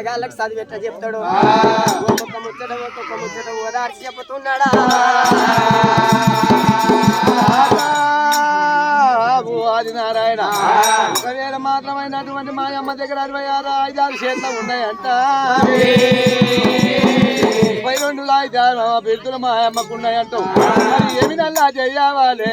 పిల్లగాళ్ళకి చదివి ఎట్లా చెప్తాడు? ఒక్కొక్క ముచ్చట ఒక్కొక్క ముచ్చట ఓదార్చి చెప్పుతున్నాడా? ఆది నారాయణ ఒకవేళ మాత్రమైనటువంటి మా అమ్మ దగ్గర అరవై ఆరు ఐదారు చేతులు ఉన్నాయంట. ముప్పై రెండు లాయిదారు బిడ్డలు మా అమ్మకు ఉన్నాయంట. మరి ఏమి నల్లా చెయ్యాలి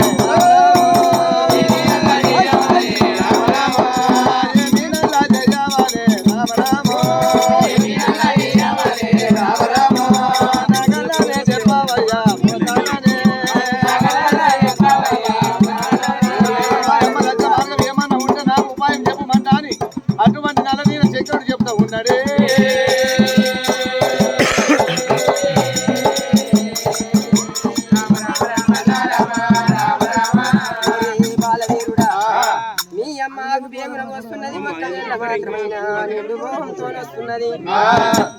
మాత్రమైన నిండు మోహంతో వస్తున్నది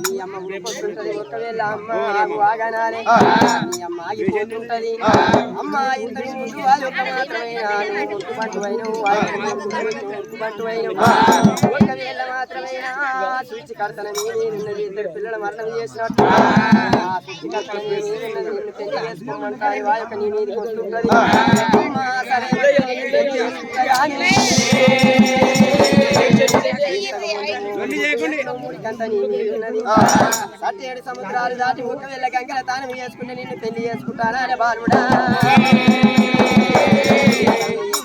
మీ అమ్మ ఊరుకొస్తుంటది ఒకవేళ అమ్మ మీ అమ్మ ఆగిపోతుంటది. అమ్మ ఇంత ముందు వాళ్ళు ఒక మాత్రమైన ముట్టుపట్టు ముట్టుపట్టు ఒకవేళ మాత్రమైన సూచి కర్తన ఉన్నది. ఇద్దరు పిల్లల మరణం చేసినట్టు. ఆ. సూచి కర్తన ఉన్నది. నిన్ను పెళ్ళి చేసుకోమంటాయి వా యొక్క నీ మీదకి వస్తుంటది. అమ్మ సరే పెళ్ళి చేసుకుంటా సత్య ఏడు సముద్రాలు దాటి ముక్క వెళ్ళ గంగల తానం చేసుకుంటే నిన్ను పెళ్ళి చేసుకుంటానా అనే బాలుడా.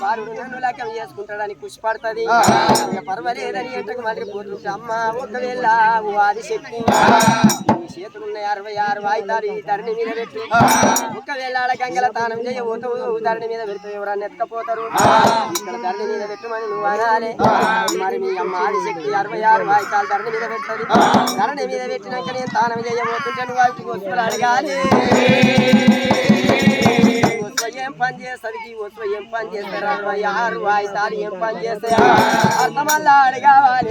బాలుడు నన్ను లెక్కం చేసుకుంటాడని కుషిపడుతుంది పర్వాలేదని ఎంటకు మళ్ళీ పోతుంటే అమ్మ ఒకవేళ ఓ ఆదిశక్తి నీ చేతులున్న అరవై ఆరు వాయిదారు ఈ ధరణి మీద పెట్టి. ఒకవేళ గంగల తానం చేయబోతూ ధరణి మీద పెడితే ఎవరన్నా ఎత్తుకపోతారు? ఇక్కడ ధరణి మీద పెట్టమని నువ్వు అనాలి. మరి మీ అమ్మ ఆదిశక్తి అరవై ఆరు వాయిదాలు ధరణి మీద పెడుతుంది. ధరణి మీద పెట్టినాక నేను తానం చేయబోతుంటే నువ్వు వాటికి వస్తువులు అడగాలి. ఏం పని చేస్తుంది ఈ వస్తువు ఏం పని చేస్తారు ఆరు వాయిదాలు ఏం పని చేస్తాయి అర్థమల్లా అడగాలి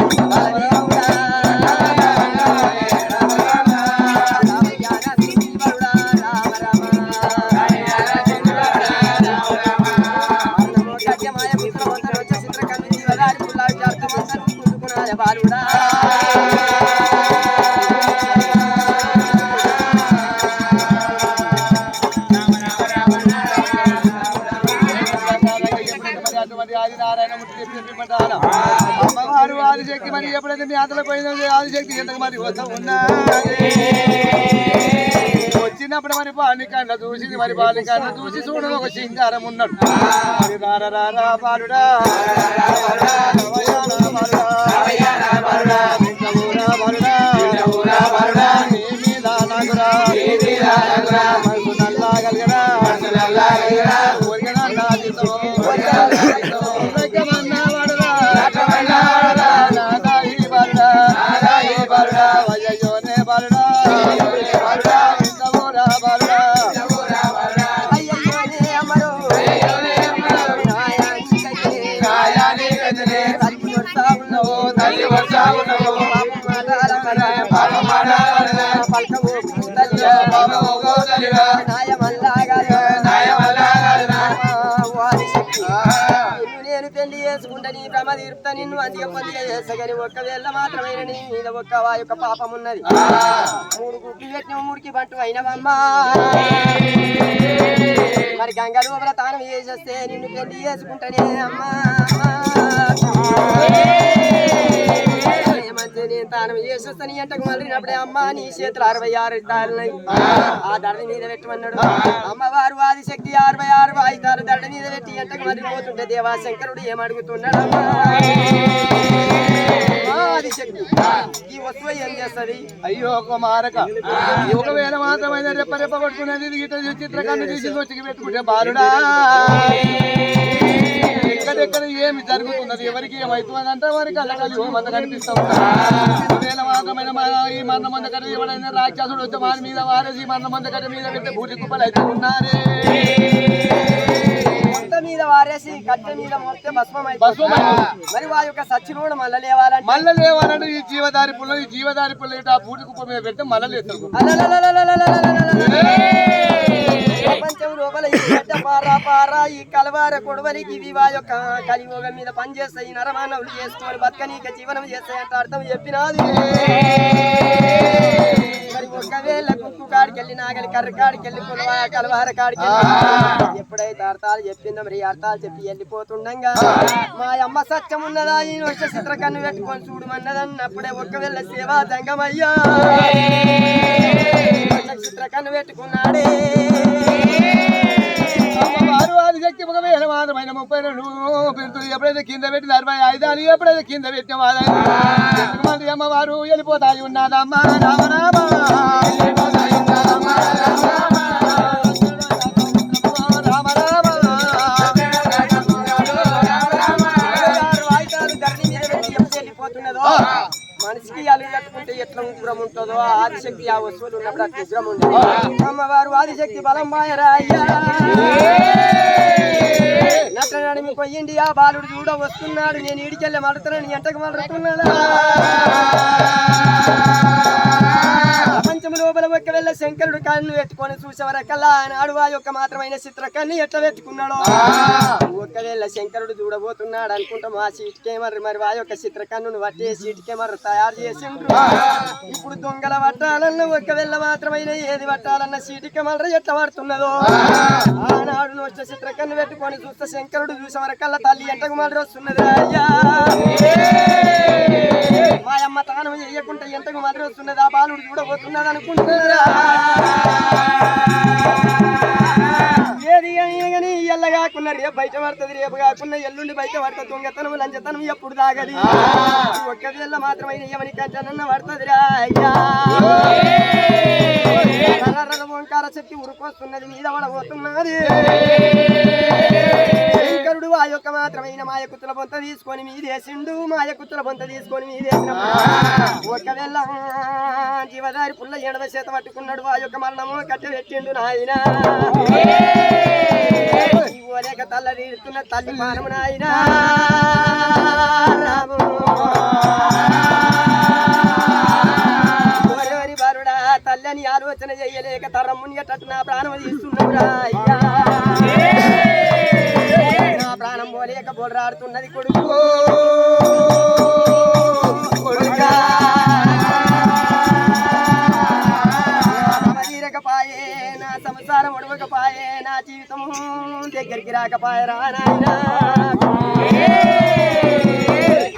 ఆదిశక్తి మీ ఆతలకు పోయింది ఆదిశక్తి ఎంతకు మరి ఉన్నది? వచ్చినప్పుడు మరి పాలికన్న చూసి మరి పాలికన్న చూసి చూడ ఒక సింగారం ఉన్నట్టు. రారా బాలుడా. బాలుడా బాలుడా. చేసుకుంటా నీ భ్రమ తీర్పుతా నిన్ను అధిక పొందిగా చేసగని ఒక్కవేళ మాత్రమైన నీ మీద ఒక్క వా యొక్క పాపం ఉన్నది. మూడు గుడ్లు పెట్టిన మూడుకి బంటు అయినవమ్మా. మరి గంగ లోపల చేసేస్తే నిన్ను పెళ్ళి చేసుకుంటానే అమ్మా. మంచి నేను తానం చేసేస్తాను. ఎంటకు మళ్ళీనప్పుడే అమ్మ నీ చేతులు అరవై ఆరు దారులై ఆ ధరని మీద పెట్టమన్నాడు. అమ్మవారు ఆది శక్తి అరవై ఆరు వాయిదారు దండ మీద పెట్టి ఎంటకు మళ్ళీ పోతుంటే దేవాశంకరుడు ఏమడుగుతున్నాడు అమ్మా. ఈ వస్తువు ఏం చేస్తుంది? అయ్యో ఒక మారక. ఒకవేళ మాత్రమైన రెప్ప రెప్ప పట్టుకునేది ఇది గిట్ట చిత్ర తీసి వచ్చి పెట్టుకుంటే బాలుడా. ఎక్కడెక్కడ ఏమి జరుగుతున్నది ఎవరికి ఏమవుతుంది అంటే వారికి అల్లకాలి మంద కనిపిస్తాం వేల ఈ మంద మంద కట్టి ఎవడైనా రాక్షసుడు వచ్చే వారి మీద వారేసి మంద మంద కట్టి మీద పెట్టే భూజి కుప్పలు అయితే ఉన్నారే. మీద వారేసి మీద మరి వారి యొక్క ఈ జీవదారి పుల్ల ఈ జీవదారి పుల్ల ఆ భూజి కుప్ప మీద పెడితే మళ్ళీ లేదు ప్రపంచం లోపల ఈ గడ్డ పారా పారా ఈ కలవార కొడవలికి ఇవి యొక్క కలియోగం మీద పనిచేస్తాయి నరమానవులు చేసుకొని బతకనీక జీవనం చేస్తాయంట అర్థం చెప్పినాది ఒకవేళ కుక్కు కాడికి వెళ్ళి నాగలి కర్ర కాడికి వెళ్ళి కొలవా కలవార కాడికి వెళ్ళి ఎప్పుడైతే అర్థాలు చెప్పిందో మరి అర్థాలు చెప్పి వెళ్ళిపోతుండగా. మా అమ్మ సత్యం ఉన్నదా? ఈ వచ్చే చిత్ర కన్ను పెట్టుకొని చూడమన్నదన్నప్పుడే ఒకవేళ సేవా దంగమయ్యా చిత్ర కన్ను పెట్టుకున్నాడే. ముప్పై రెండు పెడుతుంది ఎప్పుడైతే కింద పెట్టిన అరవై ఐదాలు ఎప్పుడైతే కింద పెట్టిన వాళ్ళు మంది అమ్మవారు వెళ్ళిపోతాయి ఉన్నదమ్మా రామరామా మనిషికి అలుగు కట్టుకుంటే ఎట్లా ఉగ్రం ఉంటుందో? ఆదిశక్తి ఆ వస్తువులు ఉన్నప్పుడు అట్లా ఉగ్రం ఉండదు. అమ్మవారు ఆదిశక్తి బలం మాయరాయ్యా. నట్ల ఆ బాలుడు చూడ వస్తున్నాడు. నేను ఈడికెళ్ళి మడుతున్నాను ఎంతకు మడుతున్నాడా ప్రపంచం లోపల ఒక్క వెళ్ళ శంకరుడు కన్ను పెట్టుకొని చూసేవరకల్లా ఆనాడు ఆ యొక్క మాత్రమైన చిత్ర కన్ను ఎట్లా పెట్టుకున్నాడు ఒకవేళ శంకరుడు చూడబోతున్నాడు అనుకుంటాం. ఆ సీట్ కెమెరా మరి ఆ యొక్క చిత్ర కన్నును పట్టే సీట్ కెమెరా తయారు చేసిండ్రు. ఇప్పుడు దొంగల పట్టాలన్న ఒకవేళ మాత్రమైన ఏది పట్టాలన్న సీట్ కెమెరా ఎట్లా పడుతున్నదో. ఆనాడు వచ్చే చిత్ర కన్ను పెట్టుకొని చూస్తే శంకరుడు చూసేవరకల్లా తల్లి ఎంతకు మళ్ళీ వస్తున్నది అయ్యా. మా అమ్మ తానం చేయకుండా ఎంతకు మళ్ళీ వస్తున్నది? ఆ బాలుడు చూడబోతున్నాడు అనుకుంటున్నారా? ఏది కానీ ఎల్ల కాకుండా రేపు బయట పడుతుంది రేపు కాకుండా ఎల్లుండి బయట పడుతుంది. దొంగతనం లంచతనం ఎప్పుడు తాగది? ఒక్కది ఎల్ల మాత్రమైన ఏమని కంటనన్న పడుతుంది అయ్యా. రర్రర ఓంకార శక్తి ఉరుకొస్తున్నది మీద పడబోతున్నది. శంకరుడు ఆ యొక్క మాత్రమైన మాయ కుత్తుల బొంత తీసుకొని మీదేసిండు మాయ కుతుల బొంత తీసుకొని మీదే ఒకవేళ జీవదారి పుల్ల ఎడవ చేత పట్టుకున్నాడు ఆ యొక్క మరణము కట్టి పెట్టిండు నాయన ఓలేక తల్ల తల్లి మానము నాయనా. ప్రాణం తీస్తున్నావురా అయ్యా. నా ప్రాణం పోలేక బోడరాడుతున్నది కొడుకు. కొడుకా! తీరకపాయే నా సంసారం ఒడవకపాయే నా జీవితము దగ్గరికి రాకపాయే రా నాయనా.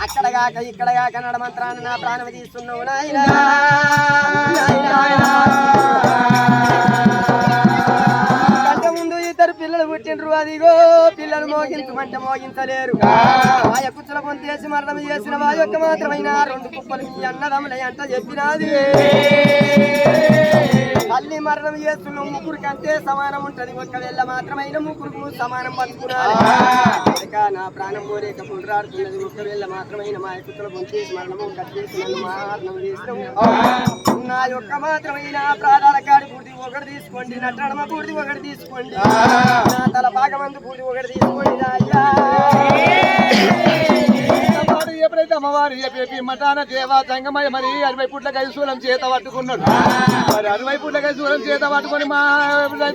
అక్కడ కాక ఇక్కడ కాక నడమంత్రాన్ని నా ప్రాణం తీస్తున్నావు నాయనా! పిల్లలు పుట్టిండ్రు అదిగో పిల్లలు మోగించమంటే మోగించలేరు. ఆ కుచ్చుల పొంతేసి మరణం చేసిన వారి యొక్క మాత్రమైన రెండు కుప్పలు మీ అన్నదమ్ములై అంట చెప్పినది. తల్లి మరణం చేస్తున్న ముగ్గురు కంటే సమానం ఉంటది. ఒకవేళ మాత్రమైన ముగ్గురు సమానం బతుకున్నారు నా ప్రాణం పోరేక పునరాడుతున్నది ఒకవేళ మాత్రమైన మా కుక్కల పొంచేసి మరణము కట్టేసి నన్ను మరణం చేసినాము నా యొక్క మాత్రమైన ప్రాణాల కాడి పూర్తి ఒకటి తీసుకోండి నా టడమ పూర్తి ఒకటి తీసుకోండి. నా తల భాగమందు పూర్తి ఒకటి తీసుకోండి అయ్యా అమ్మవారు ఎప్పుడైతే అమ్మవారు చెప్పి మటాన దేవా సంగమయ్య మరి అరవై పుట్ల కైసూలం చేత పట్టుకున్నాడు. మరి అరవై పుట్ల కైసూలం చేత పట్టుకొని మా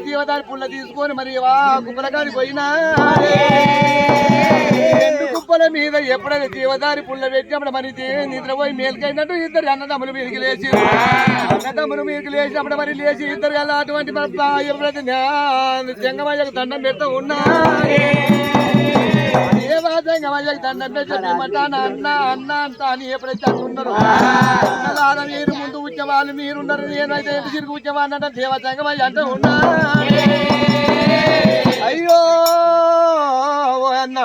జీవదారి పుల్ల తీసుకొని మరి వా కుప్పల కాడి పోయినా రెండు మీద ఎప్పుడైతే జీవదారి పుల్ల పెట్టి అప్పుడు మరి నిద్రపోయి మేలుకైనట్టు ఇద్దరు అన్నదమ్ములు మీదకి లేచి అన్నదమ్ములు మీదకి లేచినప్పుడు మరి లేచి ఇద్దరు కదా అటువంటి ఎప్పుడైతే జంగమయ్యకు దండం పెడతా ఉన్నా ఏ దండం పెట్టి అన్న అన్న అంట అని ఎప్పుడైతే అంటున్నారు మీరు ముందు ఉద్యమాలు మీరున్నారు. నేనైతే ఎటు తిరిగి ఉద్యమాన్ని అంటే దేవతంగా వాళ్ళు ఉన్నా అయ్యో! అన్న.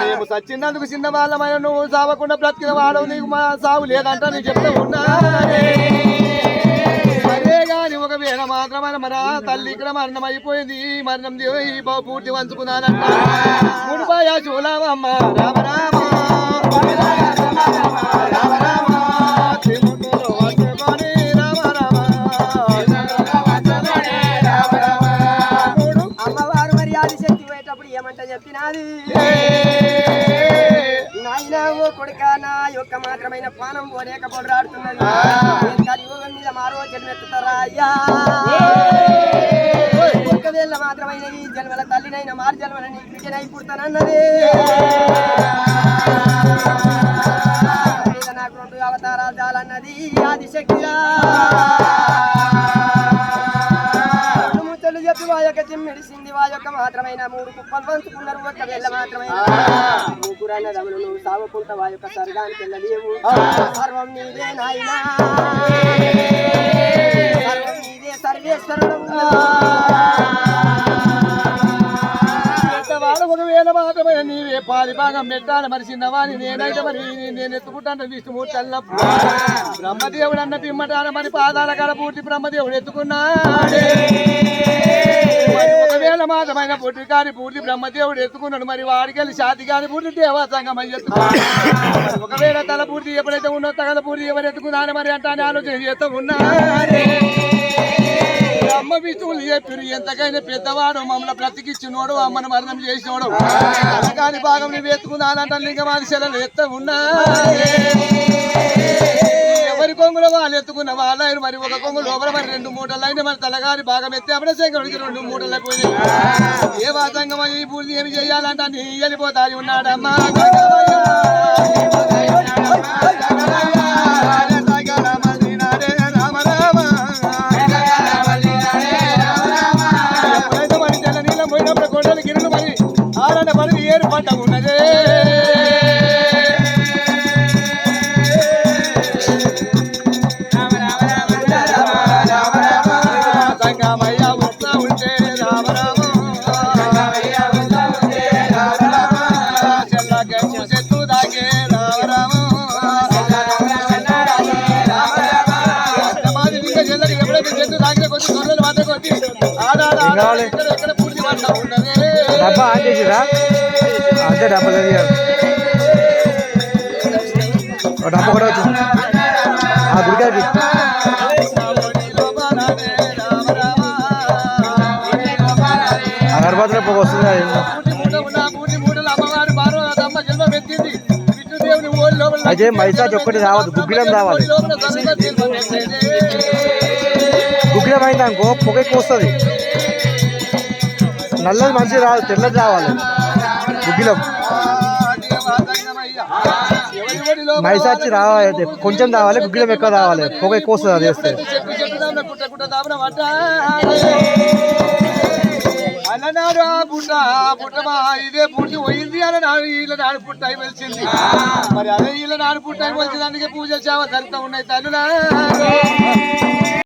మేము సచ్చినందుకు చిన్న వాళ్ళమైన నువ్వు సావకుండా బ్రతికిన వాడవు నీకు మా సావు లేదంట నేను చెప్తా ఉన్నా. సరే గాని ఒకవేళ మాత్రమైన మన తల్లి ఇక్కడ మరణం అయిపోయింది మరణం ఈ బాబు పూర్తి వంచుకున్నానంట. ముడిపాయ చూలవమ్మ. రామ రామ. రామ రామ. చెప్పినది నాయనా ఓ కొడుక నా యొక్క మాత్రమైన పానం పోలేక పొడరాడుతున్నది నేను కలియుగం మీద మారో జన్మెత్తుతారా అయ్యా? ఒకవేళ మాత్రమైన ఈ జన్మల తల్లి బిడ్డనైన మార్జల్వన నీ బిడ్డనై పుడతానన్నది నాకు రెండు అవతారాలు చాలన్నది ఆదిశక్తిగా వా యొక్క చిమ్మిడిసింది వా యొక్క మాత్రమైన మూడు కుప్పలు పంచుకున్నారు. ఒక్క వెళ్ళ మాత్రమైన ముగ్గురు అన్నదమ్ములు నువ్వు సాగుకుంటా వా యొక్క స్వర్గానికి వెళ్ళలేవు. సర్వం నీదే నాయనా. సర్వం నీదే సర్వేశ్వరుడు. ఒకవేళ మాత్రమే నీవే పాది భాగం పెట్టాలి. మరి చిన్నవాణి నేనైతే మరి నేను ఎత్తుకుంటాను విష్ణుమూర్తి అల్లప్పుడు బ్రహ్మదేవుడు అన్న పిమ్మటాన మరి పాదాల కాడ పూర్తి బ్రహ్మదేవుడు ఎత్తుకున్నాడే. మరి ఒకవేళ మాత్రమైన పుట్టి కాని పూర్తి బ్రహ్మదేవుడు ఎత్తుకున్నాడు మరి వాడికి వెళ్ళి శాతి కాని పూర్తి దేవాసంగం అని మరి ఒకవేళ తల పూర్తి ఎప్పుడైతే ఉన్నో తగల పూర్తి ఎవరు ఎత్తుకున్నాను మరి అంటానే ఆలోచన చేస్తూ ఉన్నారే అమ్మ విష్ణువులు చెప్పిరు ఎంతకైనా పెద్దవాడు మమ్మల్ని బ్రతికిచ్చినోడు అమ్మను మరణం చేసినోడు. అనగాని భాగం నువ్వు ఎత్తుకున్నానంట లింగమాది శిలలు ఎత్త ఉన్నా. మరి కొంగులో వాళ్ళు ఎత్తుకున్న వాళ్ళు మరి ఒక కొంగు లోపల మరి రెండు మూటలు అయినా మరి తలగారి బాగా ఎత్తే అప్పుడే శంకరుడికి రెండు మూటలు పోయినాయి ఏ వాతంగం ఈ పూర్తి ఏమి చేయాలంట నీ వెళ్ళిపోతాయి ఉన్నాడమ్మా. రామ పోయినప్పుడు కొండలు గిరులు మరి ఆరన్న పడి ఏరు పంట ఉన్నదే. కావాలి డబ్బా ఆన్ చేసిరా అంతే డబ్బా చదివారు ఒక డబ్బా కూడా వచ్చింది ఆ గుడికాయకి అగరబత్తులు పొగ వస్తుంది అది అయితే మైసాజ్ ఒక్కటి రావద్దు. గుగ్గిలం రావాలి. గుగ్గిలం అయింది అనుకో పొగ ఎక్కువ వస్తుంది. నల్లది మంచి రాదు తెల్లది రావాలి. బుగ్గిలో మైసాచి రావాలి కొంచెం రావాలి గుగ్గిలం ఎక్కువ రావాలి. పొగ ఎక్కువ వస్తుంది అది వేస్తే. అలనాడు ఆ పుట్ట పుట్టమా ఇదే పూర్తి పోయింది అలనాడు వీళ్ళ నాడు పుట్ట అయి వెలిసింది. మరి అదే వీళ్ళ నాడు పుట్ట అయి వెలిసింది అందుకే పూజ సేవ జరుగుతూ ఉన్నాయి తల్లులా